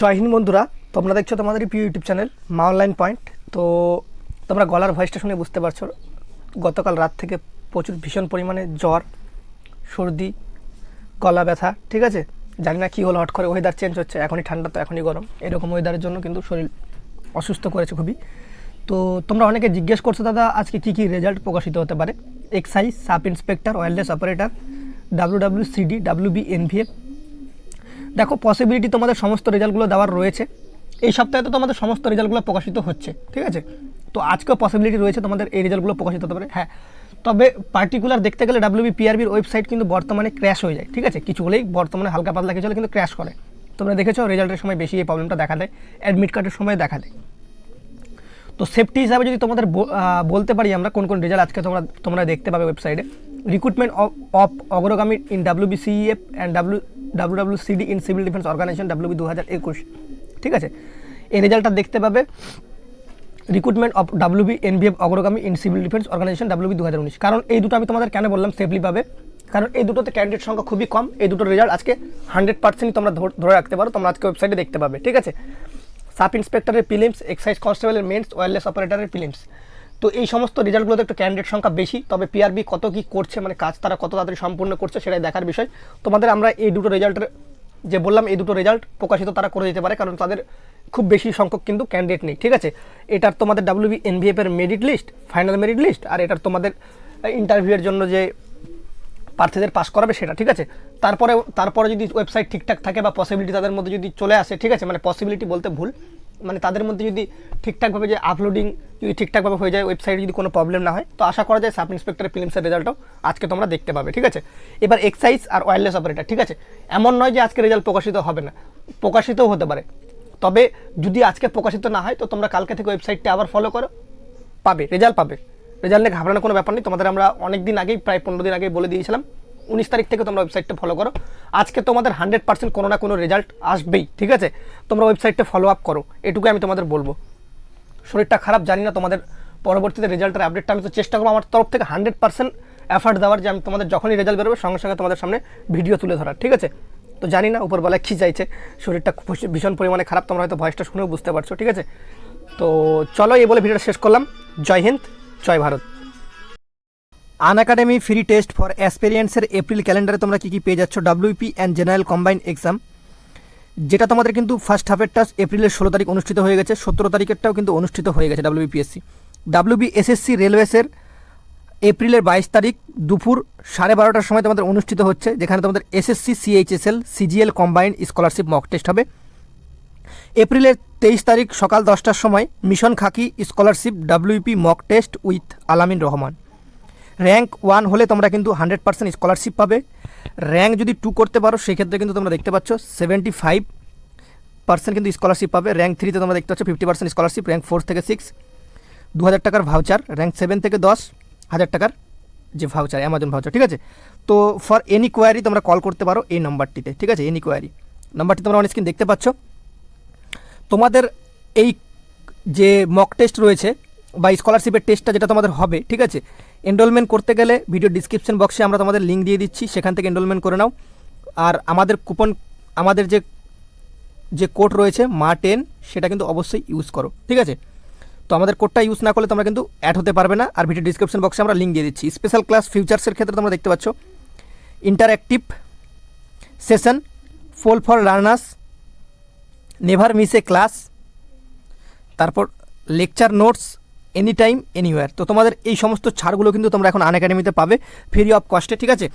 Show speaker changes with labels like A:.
A: জয় বন্ধুরা, তোমরা দেখছ তোমাদের প্রিয় YouTube channel Maa online point. তো তোমরা গলার ভয়েসটা শুনে বুঝতে পারছ, গতকাল রাত থেকে প্রচুর ভীষণ পরিমাণে জ্বর, সর্দি, গলা ব্যথা, ঠিক আছে? জানি না কী হলো হট করে ওয়েদার চেঞ্জ হচ্ছে, এখনই ঠান্ডা তো এখনই গরম। এরকম ওয়েদারের জন্য কিন্তু শরীর অসুস্থ করেছে খুবই। তো তোমরা অনেকে জিজ্ঞেস করছ, দাদা, আজকে কী কী রেজাল্ট প্রকাশিত হতে পারে? Excise sub inspector wireless operator W W C D W B N V F দেখো পসিবিলিটি তোমাদের সমস্ত রেজাল্টগুলো দেওয়ার রয়েছে। এই সপ্তাহে তো তোমাদের সমস্ত রেজাল্টগুলো প্রকাশিত হচ্ছে, ঠিক আছে? তো আজকেও পসিবিলিটি রয়েছে তোমাদের এই রেজাল্টগুলো প্রকাশিত হতে পারে হ্যাঁ। তবে পার্টিকুলার দেখতে গেলে ডাব্লিউবি পিআরবির ওয়েবসাইট কিন্তু বর্তমানে ক্র্যাশ হয়ে যায়, ঠিক আছে? কিছু হলেই বর্তমানে হালকা পাতলা কিছু হলে কিন্তু ক্র্যাশ করে। তোমরা দেখেছ রেজাল্টের সময় বেশি এই প্রবলেমটা দেখা দেয় অ্যাডমিট কার্ডের সময় দেখা দেয়। তো সেফটি হিসাবে যদি তোমাদের বলতে পারি আমরা কোন কোন রেজাল্ট আজকে তোমরা তোমরা দেখতে পাবে ওয়েবসাইটে রিক্রুটমেন্ট অফ অগ্রগামী in WBCF and W W W CD in civil defence organisation WB দু হাজার একুশ ঠিক আছে? এই রেজাল্টটা দেখতে পাবে recruitment of W B N B F Agragami in civil defence organisation W B দু হাজার উনিশ কারণ এই দুটো আমি তোমাদের কেন বললাম? সেফলি পাবে। কারণ এই দুটোতে ক্যান্ডিডেট সংখ্যা খুবই কম। এই দুটো রেজাল্ট আজকে হান্ড্রেড পার্সেন্টই তোমরা ধরে রাখতে পারো। তোমরা আজকে ওয়েবসাইটে দেখতে পাবে। ঠিক আছে? সাব ইন্সপেক্টরের পিলিমস এক্সাইজ কনস্টেবলের মেন্স ওয়্যারলেস অপারেটরের পিলিমস তো এই সমস্ত রেজাল্টগুলোতে একটু ক্যান্ডিডেট সংখ্যা বেশি, তবে পিআরবি কত কী করছে মানে কাজ তারা কত তাড়াতাড়ি সম্পূর্ণ করছে সেটাই দেখার বিষয়। তোমাদের আমরা এই দুটো রেজাল্টের যে বললাম এই দুটো রেজাল্ট প্রকাশিত তারা করে দিতে পারে, কারণ তাদের খুব বেশি সংখ্যক কিন্তু ক্যান্ডিডেট নেই, ঠিক আছে? এটার তোমাদের W B N V F এর merit list final merit list আর এটার তোমাদের ইন্টারভিউয়ের জন্য যে প্রার্থীদের পাস করাবে সেটা, ঠিক আছে? তারপরে তারপরে যদি ওয়েবসাইট ঠিকঠাক থাকে বা পসিবিলিটি তাদের মধ্যে যদি চলে আসে, ঠিক আছে? মানে পসিবিলিটি বলতে ভুল। মানে তাদের মধ্যে যদি ঠিকঠাকভাবে যে আপলোডিং যদি ঠিকঠাকভাবে হয়ে যায় ওয়েবসাইটে যদি কোনো প্রবলেম না হয়, তো আশা করা যায় সাব ইন্সপেক্টরের ফিলিমসের রেজাল্টও আজকে তোমরা দেখতে পাবে, ঠিক আছে? এবার এক্সাইজ আর ওয়্যারলেস অপারেটর ঠিক আছে? এমন নয় যে আজকে রেজাল্ট প্রকাশিত হবে না, প্রকাশিতও হতে পারে। তবে যদি আজকে প্রকাশিত না হয়, তো তোমরা কালকে থেকে ওয়েবসাইটটা আবার ফলো করো, পাবে রেজাল্ট পাবে। রেজাল্ট নিয়ে ঘাবড়ানোর কোনো ব্যাপার নেই, তোমাদের আমরা অনেক দিন আগেই, প্রায় পনেরো দিন আগেই বলে দিয়েছিলাম উনিশ তারিখ থেকে তোমরা ওয়েবসাইটটা ফলো করো। আজকে তোমাদের হান্ড্রেড পার্সেন্ট কোনো না কোনো রেজাল্ট আসবেই, ঠিক আছে? তোমরা ওয়েবসাইটটা ফলো আপ করো এটুকু আমি তোমাদের বলব। শরীরটা খারাপ, জানি না তোমাদের পরবর্তীতে রেজাল্টের আপডেটটা আমি তো চেষ্টা করব আমার তরফ থেকে হান্ড্রেড পার্সেন্ট এফার্ট দেওয়ার যে আমি তোমাদের যখনই রেজাল্ট বেরোবে, সঙ্গে সঙ্গে তোমাদের সামনে ভিডিও তুলে ধরার, ঠিক আছে? তো জানি না উপরবেলায় কী চাইছে, শরীরটা ভীষণ পরিমাণে খারাপ, তোমরা হয়তো ভয়েসটা শুনেও বুঝতে পারছ, ঠিক আছে? তো চলো এই বলে ভিডিওটা শেষ করলাম। জয় হিন্দ, জয় Bharat. Unacademy free test for অ্যাসপেরিয়েন্সের April ক্যালেন্ডারে তোমরা কী কী পেয়ে যাচ্ছ? W P and general combine exam যেটা তোমাদের কিন্তু ফার্স্ট হাফেরটা এপ্রিলের ষোলো তারিখ অনুষ্ঠিত হয়ে গেছে, সতেরো তারিখেরটাও কিন্তু অনুষ্ঠিত হয়ে গেছে ডাব্লিউবিপিএসসি ডাব্লিউবি এসএসসি রেলওয়েসের এপ্রিলের বাইশ তারিখ দুপুর সাড়ে বারোটার সময় তোমাদের অনুষ্ঠিত হচ্ছে, যেখানে তোমাদের S S C C H S L C G L combined scholarship mock test হবে। এপ্রিলের তেইশ তারিখ সকাল দশটার সময় mission Khakee scholarship W P mock test with Alamin Rahman rank one হলে তোমরা কিন্তু হান্ড্রেড পার্সেন্ট স্কলারশিপ পাবে। র্যাঙ্ক যদি টু করতে পারো, সেক্ষেত্রে কিন্তু তোমরা দেখতে পাচ্ছ সেভেন্টি ফাইভ পার্সেন্ট কিন্তু স্কলারশিপ পাবে। র্যাঙ্ক থ্রিতে তোমরা দেখতে পাচ্ছ fifty percent scholarship rank four থেকে সিক্স দু হাজার টাকার ভাউচার র্যাঙ্ক সেভেন থেকে দশ। হাজার টাকার যে ভাউচার অ্যামাজন ভাউচার ঠিক আছে? তো ফর এনি কোয়ারি তোমরা কল করতে পারো এই নাম্বারটিতে ঠিক আছে? এনি কোয়ারি নাম্বারটি তোমরা অনেক স্ক্রিন দেখতে পাচ্ছ। তোমাদের এই যে মক টেস্ট রয়েছে বা স্কলারশিপের টেস্টটা যেটা তোমাদের হবে, ঠিক আছে? এনরোলমেন্ট করতে গেলে ভিডিও ডিসক্রিপশন বক্সে আমরা তোমাদের লিঙ্ক দিয়ে দিচ্ছি, সেখান থেকে এনরোলমেন্ট করে নাও। আর আমাদের কুপন আমাদের যে যে কোড রয়েছে, মা টেন সেটা কিন্তু অবশ্যই ইউজ করো, ঠিক আছে? তো আমাদের কোডটা ইউজ না করলে তোমরা কিন্তু অ্যাড হতে পারবে না। আর ভিডিও ডিসক্রিপশন বক্সে আমরা লিঙ্ক দিয়ে দিচ্ছি। স্পেশাল ক্লাস ফিউচার্সের ক্ষেত্রে তোমরা দেখতে পাচ্ছ interactive session phone for learners never miss a class তারপর lecture notes any time anywhere তো তোমাদের এই সমস্ত ছাড়গুলো কিন্তু তোমরা এখন আন একাডেমিতে পাবে ফ্রি অফ কস্টে ঠিক আছে?